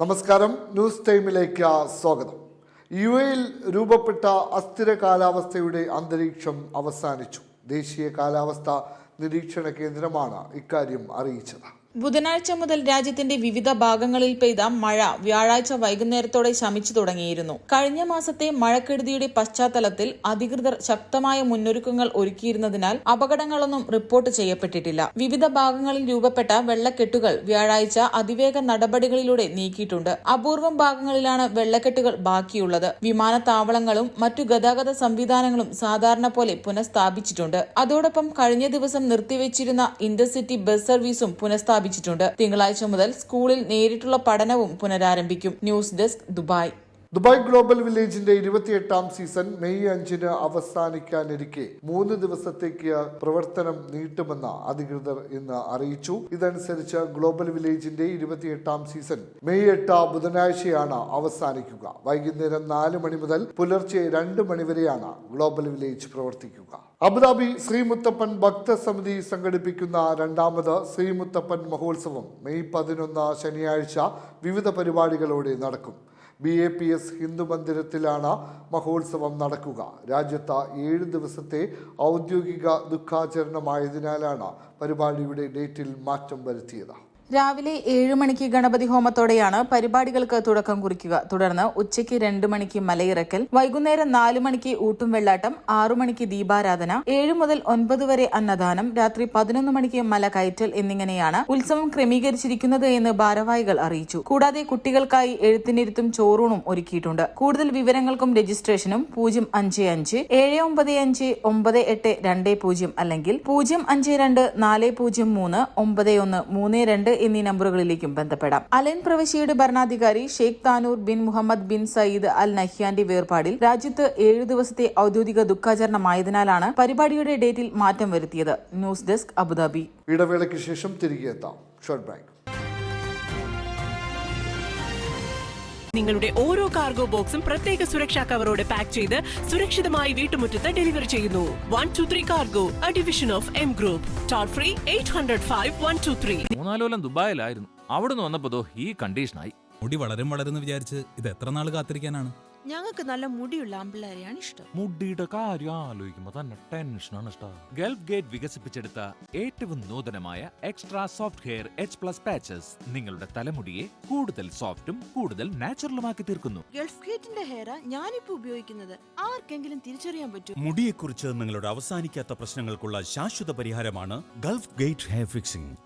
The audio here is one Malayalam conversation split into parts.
നമസ്കാരം. ന്യൂസ് ടൈമിലേക്ക് സ്വാഗതം. യു എയിൽ രൂപപ്പെട്ട അസ്ഥിര കാലാവസ്ഥയുടെ അന്തരീക്ഷം അവസാനിച്ചു. ദേശീയ കാലാവസ്ഥ നിരീക്ഷണ കേന്ദ്രമാണ് ഇക്കാര്യം അറിയിച്ചത്. ബുധനാഴ്ച മുതൽ രാജ്യത്തിന്റെ വിവിധ ഭാഗങ്ങളിൽ പെയ്ത മഴ വ്യാഴാഴ്ച വൈകുന്നേരത്തോടെ ശമിച്ചു തുടങ്ങിയിരുന്നു. കഴിഞ്ഞ മാസത്തെ മഴക്കെടുതിയുടെ പശ്ചാത്തലത്തിൽ അധികൃതർ ശക്തമായ മുന്നൊരുക്കങ്ങൾ ഒരുക്കിയിരുന്നതിനാൽ അപകടങ്ങളൊന്നും റിപ്പോർട്ട് ചെയ്യപ്പെട്ടിട്ടില്ല. വിവിധ ഭാഗങ്ങളിൽ രൂപപ്പെട്ട വെള്ളക്കെട്ടുകൾ വ്യാഴാഴ്ച അതിവേഗ നടപടികളിലൂടെ നീക്കിയിട്ടുണ്ട്. അപൂർവം ഭാഗങ്ങളിലാണ് വെള്ളക്കെട്ടുകൾ ബാക്കിയുള്ളത്. വിമാനത്താവളങ്ങളും മറ്റു ഗതാഗത സംവിധാനങ്ങളും സാധാരണ പോലെ പുനഃസ്ഥാപിച്ചിട്ടുണ്ട്. അതോടൊപ്പം കഴിഞ്ഞ ദിവസം നിർത്തിവെച്ചിരുന്ന ഇന്റർസിറ്റി ബസ് സർവീസും പുനഃസ്ഥാപിച്ചിട്ടുണ്ട് തിങ്കളാഴ്ച മുതൽ സ്കൂളിൽ നേരിട്ടുള്ള പഠനവും പുനരാരംഭിക്കും. News desk Dubai. Dubai global വില്ലേജിന്റെ ഇരുപത്തിയെട്ടാം സീസൺ മെയ് അഞ്ചിന് അവസാനിക്കാനിരിക്കെ മൂന്ന് ദിവസത്തേക്ക് പ്രവർത്തനം നീട്ടുമെന്ന് അധികൃതർ ഇന്ന് അറിയിച്ചു. ഇതനുസരിച്ച് ഗ്ലോബൽ വില്ലേജിന്റെ ഇരുപത്തിയെട്ടാം സീസൺ മെയ് എട്ട് ബുധനാഴ്ചയാണ് അവസാനിക്കുക. വൈകുന്നേരം നാല് മണി മുതൽ പുലർച്ചെ രണ്ട് മണി വരെയാണ് ഗ്ലോബൽ വില്ലേജ് പ്രവർത്തിക്കുക. അബുദാബി ശ്രീമുത്തപ്പൻ ഭക്തസമിതി സംഘടിപ്പിക്കുന്ന രണ്ടാമത് ശ്രീമുത്തപ്പൻ മഹോത്സവം മെയ് പതിനൊന്ന് ശനിയാഴ്ച വിവിധ പരിപാടികളോടെ നടക്കും. B A P S Hindu മന്ദിരത്തിലാണ് മഹോത്സവം നടക്കുക. രാജ്യത്ത് ഏഴ് ദിവസത്തെ ഔദ്യോഗിക ദുഃഖാചരണമായതിനാലാണ് പരിപാടിയുടെ ഡേറ്റിൽ മാറ്റം വരുത്തിയത്. രാവിലെ ഏഴ് മണിക്ക് ഗണപതി ഹോമത്തോടെയാണ് പരിപാടികൾക്ക് തുടക്കം കുറിക്കുക. തുടർന്ന് ഉച്ചയ്ക്ക് രണ്ട് മണിക്ക് മലയിറക്കൽ വൈകുന്നേരം നാല് മണിക്ക് ഊട്ടും വെള്ളാട്ടം ആറു മണിക്ക് ദീപാരാധന ഏഴ് മുതൽ ഒൻപത് വരെ അന്നദാനം രാത്രി പതിനൊന്ന് മണിക്ക് മല കയറ്റൽ എന്നിങ്ങനെയാണ് ഉത്സവം ക്രമീകരിച്ചിരിക്കുന്നത് എന്ന് ഭാരവാഹികൾ അറിയിച്ചു. കൂടാതെ കുട്ടികൾക്കായി എഴുത്തിനിരുത്തും ചോറൂണും ഒരുക്കിയിട്ടുണ്ട്. കൂടുതൽ വിവരങ്ങൾക്കും രജിസ്ട്രേഷനും പൂജ്യം അഞ്ച് അഞ്ച് ഏഴ് ഒമ്പത് അഞ്ച് ഒമ്പത് എട്ട് രണ്ട് പൂജ്യം അല്ലെങ്കിൽ പൂജ്യം അഞ്ച് രണ്ട് നാല് പൂജ്യം മൂന്ന് ഒമ്പത് ഒന്ന് മൂന്ന് രണ്ട് എന്നീ നമ്പറുകളിലേക്കും ബന്ധപ്പെടാം. അലൻ പ്രവിശ്യയുടെ ഭരണാധികാരി Sheikh Tahnoun bin Mohammed bin Zayed Al നഹ്യാന്റെ വേർപാടിൽ രാജ്യത്ത് ഏഴ് ദിവസത്തെ ഔദ്യോഗിക ദുഃഖാചരണമായതിനാലാണ് പരിപാടിയുടെ ഡേറ്റിൽ മാറ്റം വരുത്തിയത്. News desk Abu Dhabi. ഇടവേളയ്ക്ക് ശേഷം തിരികെ എത്താം. Short break. നിങ്ങളുടെ ഓരോ കാർഗോ ബോക്സും പ്രത്യേക സുരക്ഷാ കവറോട് പാക്ക് ചെയ്ത് സുരക്ഷിതമായി വീട്ടുമുറ്റത്ത് ഡെലിവർ ചെയ്യുന്നു. One two three cargo a division of M group toll free eight hundred five one two three മൂന്നാൽ കൊല്ലം ദുബായിലായിരുന്നു. അവിടുന്ന് വന്നപ്പോ ഈ കണ്ടീഷനായി മുടി വളരും എന്ന് വിചാരിച്ച് ഇത് എത്ര നാൾ കാത്തിരിക്കാനാണ്? ഞങ്ങൾക്ക് നല്ല മുടിയുള്ള ആമ്പിള്ളേരെയാണ് ഇഷ്ടം. മുടിയുടെ കാര്യം ആലോചിക്കുമ്പോ തന്നെ ടെൻഷനാണ് ഇഷ്ടം ഗൾഫ് ഗേറ്റ് വികസിപ്പിച്ചെടുത്ത ഏറ്റവും നൂതനമായ extra soft hair H plus patches നിങ്ങളുടെ തലമുടിയെ കൂടുതൽ സോഫ്റ്റും കൂടുതൽ നാച്ചുറലുമാക്കി തീർക്കുന്നു. ഗൾഫ് ഗേറ്റിന്റെ ഹെയർ ഞാനിപ്പോ ഉപയോഗിക്കുന്നത്. ആർക്കെങ്കിലും തിരിച്ചറിയാൻ പറ്റും. മുടിയെക്കുറിച്ച് നിങ്ങളുടെ അവസാനിക്കാത്ത പ്രശ്നങ്ങൾക്കുള്ള ശാശ്വത പരിഹാരമാണ് ഗൾഫ് ഗേറ്റ് ഹെയർ ഫിക്സിംഗ്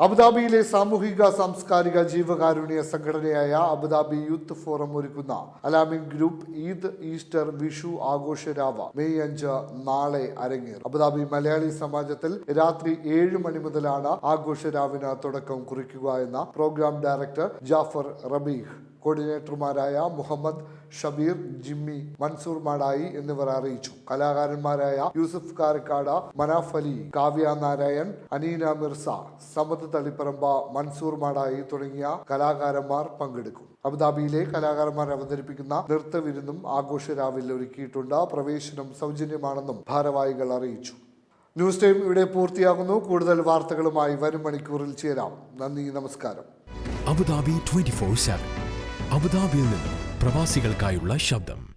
അബുദാബിയിലെ സാമൂഹിക സാംസ്കാരിക ജീവകാരുണ്യ സംഘടനയായ അബുദാബി യൂത്ത് ഫോറം ഒരുക്കുന്ന Al Ameen group Eid Easter Vishu ആഘോഷരാവ May അഞ്ച് നാളെ അരങ്ങേറും. അബുദാബി മലയാളി സമാജത്തിൽ രാത്രി ഏഴ് മണി മുതലാണ് ആഘോഷരാവിന് തുടക്കം കുറിക്കുക എന്ന പ്രോഗ്രാം ഡയറക്ടർ ജാഫർ റബീഹ്. കോർഡിനേറ്റർമാരായ മുഹമ്മദ് ഷബീർ ജിമ്മി മൻസൂർ മാടായി എന്നിവർ അറിയിച്ചു. കലാകാരന്മാരായ യൂസുഫ് കാരക്കാട് മനാഫ് അലി കാവ്യ നാരായൺ അനീന മിർസ സമത് തളിപ്പറമ്പ മൻസൂർ മാടായി തുടങ്ങിയ കലാകാരന്മാർ പങ്കെടുക്കും. അബുദാബിയിലെ കലാകാരന്മാർ അവതരിപ്പിക്കുന്ന നൃത്തവിരുന്നും ആഘോഷരാവിൽ ഒരുക്കിയിട്ടുണ്ട്. പ്രവേശനം സൗജന്യമാണെന്നും ഭാരവാഹികൾ അറിയിച്ചു. ന്യൂസ് ടൈം ഇവിടെ പൂർത്തിയാകുന്നു. കൂടുതൽ വാർത്തകളുമായി വരും മണിക്കൂറിൽ ചേരാം. നന്ദി നമസ്കാരം. അബുദാബി ട്വന്റി ഫോർ അബുദാബിയിൽ നിന്നും പ്രവാസികൾക്കായുള്ള ശബ്ദം.